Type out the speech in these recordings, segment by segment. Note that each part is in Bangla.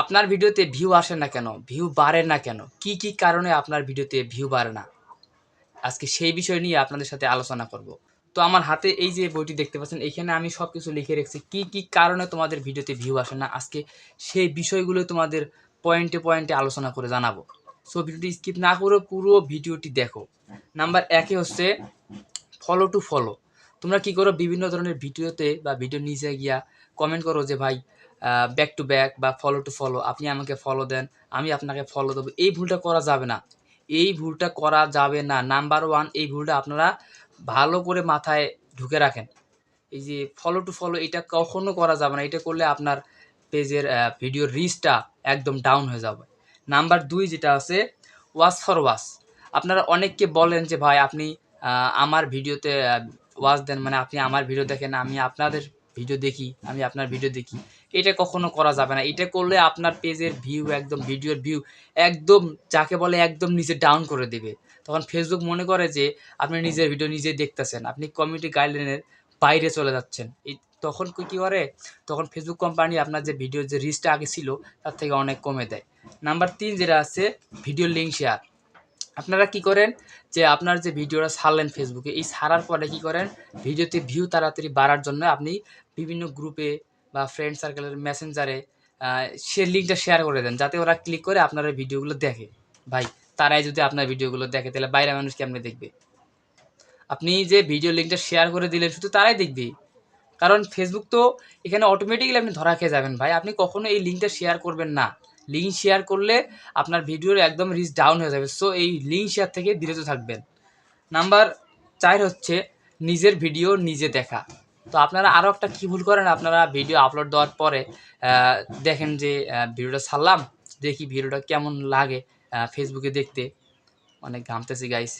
আপনার ভিডিওতে ভিউ আসে না কেন? ভিউ বাড়ে না কেন? কি কি কারণে আপনার ভিডিওতে ভিউ বাড়ে না? আজকে সেই বিষয় নিয়ে আপনাদের সাথে আলোচনা করব। তো আমার হাতে এই যে বইটি দেখতে পাচ্ছেন, এখানে আমি সব কিছু লিখে রেখেছি। কি কি কারণে তোমাদের ভিডিওতে ভিউ আসে না? আজকে সেই বিষয়গুলো তোমাদের পয়েন্টে পয়েন্টে আলোচনা করে জানাব। সো ভিডিওটি স্কিপ না করে পুরো ভিডিওটি দেখো। নাম্বার একে হচ্ছে ফলো টু ফলো তোমরা কি করো, বিভিন্ন ধরনের ভিডিওতে বা ভিডিও নিচে গিয়া কমেন্ট করো যে, ভাই ব্যাক টু ব্যাক বা ফলো টু ফলো আপনি আমাকে ফলো দেন, আমি আপনাকে ফলো দেবো। এই ভুলটা করা যাবে না। এই ভুলটা করা যাবে না। নাম্বার ওয়ান এই ভুলটা আপনারা ভালো করে মাথায় ঢুকে রাখেন। এই যে ফলো টু ফলো এটা কখনো করা যাবে না। এটা করলে আপনার পেজের ভিডিওর রিচটা একদম ডাউন হয়ে যাবে। নাম্বার দুই যেটা আছে ওয়াচ ফর ওয়াচ আপনারা অনেককে বলেন যে, ভাই, আপনি আমার ভিডিওতে ওয়াচ দেন। মানে আপনি আমার ভিডিও দেখেন, আমি আপনাদের ভিডিও দেখি, আমি আপনার ভিডিও দেখি। এটা কখনো করা যাবে না। এটা করলে আপনার পেজের ভিউ একদম ভিডিওর ভিউ একদম যাকে বলে একদম নিচে ডাউন করে দেবে। তখন ফেসবুক মনে করে যে, আপনি নিজের ভিডিও নিজে দেখতেছেন, আপনি কমিউনিটি গাইডলাইনের বাইরে চলে যাচ্ছেন। তখন কি, কী করে? তখন ফেসবুক কোম্পানি আপনার যে ভিডিওর যে রিচটা আগে ছিল, তার থেকে অনেক কমে দেয়। নাম্বার তিন যেটা আছে ভিডিও লিঙ্ক শেয়ার আপনারা কি করেন যে, আপনার যে ভিডিওটা ছাড়লেন ফেসবুকে এই ছাড়ার পরে কি করেন? ভিডিওতে ভিউ তাড়াতাড়ি বাড়ার জন্য আপনি বিভিন্ন গ্রুপে বা ফ্রেন্ড সার্কেলের মেসেঞ্জারে সে লিঙ্কটা শেয়ার করে দেন, যাতে ওরা ক্লিক করে আপনার ভিডিওগুলো দেখে। ভাই, তারাই যদি আপনার ভিডিওগুলো দেখে, তাহলে বাইরে মানুষ কেমনে দেখবে? আপনি যে ভিডিও লিঙ্কটা শেয়ার করে দিলেন, শুধু তারাই দেখবে। কারণ ফেসবুক তো এখানে অটোমেটিক্যালি আপনি ধরা খেয়ে যাবেন, ভাই। আপনি কখনো এই লিঙ্কটা শেয়ার করবেন না। লিঙ্ক শেয়ার করলে আপনার ভিডিওর একদম রিচ ডাউন হয়ে যাবে। সো এই লিঙ্ক শেয়ার থেকে বিরত থাকবেন। নাম্বার চার হচ্ছে, নিজের ভিডিও নিজে দেখা। তো আপনারা আরও একটা কী ভুল করেন? আপনারা ভিডিও আপলোড দেওয়ার পরে দেখেন যে ভিডিওটা ছাড়লাম, দেখি ভিডিওটা কেমন লাগে ফেসবুকে দেখতে। অনেক ঘামতেছি গাইস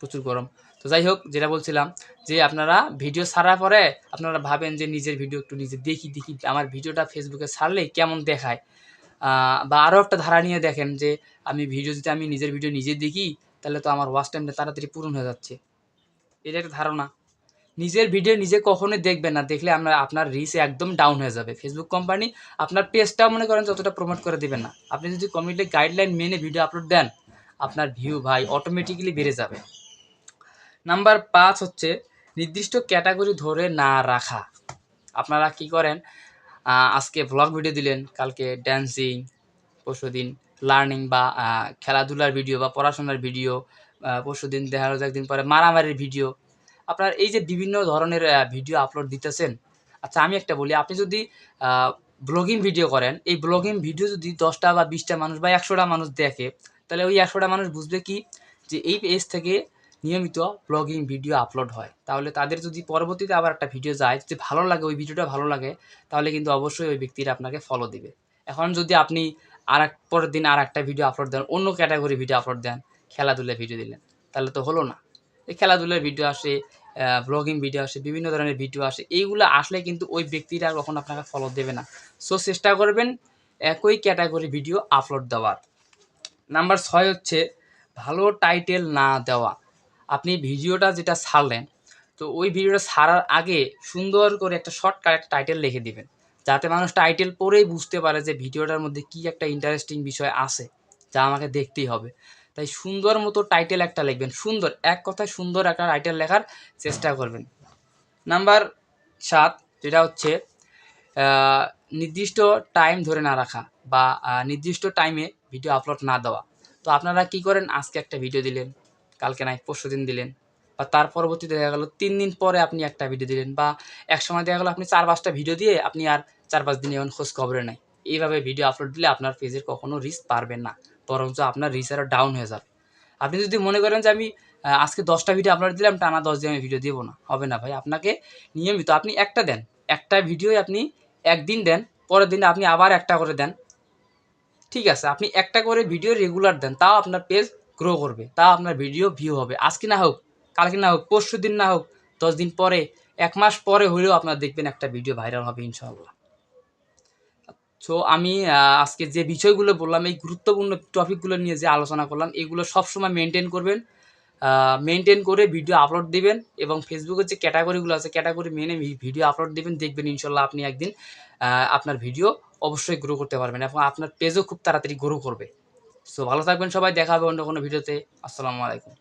প্রচুর গরম। তো যাই হোক, যেটা বলছিলাম যে, আপনারা ভিডিও ছাড়ার পরে আপনারা ভাবেন যে, নিজের ভিডিও একটু নিজে দেখি দেখি আমার ভিডিওটা ফেসবুকে ছাড়লে কেমন দেখায়। বা আরও একটা ধারা নিয়ে দেখেন যে, আমি ভিডিও যদি আমি নিজের ভিডিও নিজে দেখি, তাহলে তো আমার ওয়াচ টাইমটা তাড়াতাড়ি পূরণ হয়ে যাচ্ছে। এটা একটা ধারণা। নিজের ভিডিও নিজে কখনোই দেখবেন না। দেখলে আমরা আপনার রিচ একদম ডাউন হয়ে যাবে। ফেসবুক কোম্পানি আপনার পেজটাও মনে করেন যতটা প্রমোট করে দেবেন না। আপনি যদি কমিউনিটি গাইডলাইন মেনে ভিডিও আপলোড দেন, আপনার ভিউ ভাই অটোমেটিক্যালি বেড়ে যাবে। নাম্বার পাঁচ হচ্ছে নির্দিষ্ট ক্যাটাগরি ধরে না রাখা। আপনারা কি করেন? আজকে ভ্লগ ভিডিও দিলেন, কালকে ড্যান্সিং পরশুদিন লার্নিং বা খেলাধুলার ভিডিও বা পড়াশোনার ভিডিও পরশুদিন দেখা গেলো যে একদিন পরে মারামারির ভিডিও আপনার এই যে বিভিন্ন ধরনের ভিডিও আপলোড দিতেছেন। আচ্ছা আমি একটা বলি, আপনি যদি ব্লগিং ভিডিও করেন, এই ব্লগিং ভিডিও যদি দশটা বা বিশটা মানুষ বা একশোটা মানুষ দেখে, তাহলে ওই একশোটা মানুষ বুঝবে কি? যে এই পেজ থেকে নিয়মিত ব্লগিং ভিডিও আপলোড হয়। তাহলে তাদের যদি পরবর্তীতে আবার একটা ভিডিও যায়, যদি ভালো লাগে, ওই ভিডিওটা ভালো লাগে, তাহলে কিন্তু অবশ্যই ওই ব্যক্তিরা আপনাকে ফলো দিবে। এখন যদি আপনি আর এক পরের দিন আর একটা ভিডিও আপলোড দেন, অন্য ক্যাটাগরি ভিডিও আপলোড দেন, খেলাধুলার ভিডিও দিলেন, তাহলে তো হলো না। এই খেলাধুলার ভিডিও আসে ব্লগিং ভিডিও আসে, বিভিন্ন ধরনের ভিডিও আসে, এইগুলো আসলে কিন্তু ওই ব্যক্তিরা কখনো আপনাকে ফলো দেবে না। সো চেষ্টা করবেন একই ক্যাটাগরি ভিডিও আপলোড দেওয়ার। নাম্বার ছয় হচ্ছে ভালো টাইটেল না দেওয়া। আপনি ভিডিওটা যেটা ছাড়লেন, তো ওই ভিডিওটা ছাড়ার আগে সুন্দর করে একটা শর্টকাট একটা টাইটেল লিখে দিবেন। যাতে মানুষ টাইটেল পড়েই বুঝতে পারে যে ভিডিওটার মধ্যে কি একটা ইন্টারেস্টিং বিষয় আছে, যা আমাকে দেখতেই হবে। তাই সুন্দর মতো টাইটেল একটা লিখবেন। সুন্দর, এক কথায় সুন্দর একটা টাইটেল লেখার চেষ্টা করবেন। নাম্বার সাত, যেটা হচ্ছে নির্দিষ্ট টাইম ধরে না রাখা বা নির্দিষ্ট টাইমে ভিডিও আপলোড না দেওয়া। তো আপনারা কি করেন? আজকে একটা ভিডিও দিলেন, কালকে নাই, পরশু দিন দিলেন বা তার পরবর্তীতে দেখা গেলো, তিন দিন পরে আপনি একটা ভিডিও দিলেন বা এক সময় দেখা গেলো, আপনি চার পাঁচটা ভিডিও দিয়ে আপনি আর চার পাঁচ দিন এমন খোঁজ খবরে নাই। এইভাবে ভিডিও আপলোড দিলে আপনার পেজের কখনো রিস্ক পারবেন না। বরঞ্চ আপনার রিচ আরও ডাউন হয়ে যাবে। আপনি যদি মনে করেন যে আমি আজকে দশটা ভিডিও আপলোড দিলাম, টানা দশ দিন আমি ভিডিও দেবো না, হবে না ভাই। আপনাকে নিয়মিত, আপনি একটা দেন, একটা ভিডিও আপনি একদিন দেন, পরের দিন আপনি আবার একটা করে দেন। ঠিক আছে, আপনি একটা করে ভিডিও রেগুলার দেন, তাও আপনার পেজ গ্রো করবে, তাও আপনার ভিডিও ভিউ হবে। আজকে না হোক, কালকে না হোক পরশু দিন না হোক, দশ দিন পরে, এক মাস পরে হলেও আপনার দেখবেন একটা ভিডিও ভাইরাল হবে, ইনশাআল্লাহ। সো আমি আজকে যে বিষয়গুলো বললাম, এই গুরুত্বপূর্ণ টপিকগুলো নিয়ে যে আলোচনা করলাম, এগুলো সবসময় মেনটেন করবেন। মেনটেন করে ভিডিও আপলোড দিবেন এবং ফেসবুকের যে ক্যাটাগরিগুলো আছে ক্যাটাগরি মেনে ভিডিও আপলোড দিবেন, দেখবেন ইনশাল্লাহ আপনি একদিন আপনার ভিডিও অবশ্যই গ্রো করতে পারবেন এবং আপনার পেজও খুব তাড়াতাড়ি গ্রো করবে। সো ভালো থাকবেন সবাই, দেখা হবে অন্য কোনো ভিডিওতে আসসালামু আলাইকুম।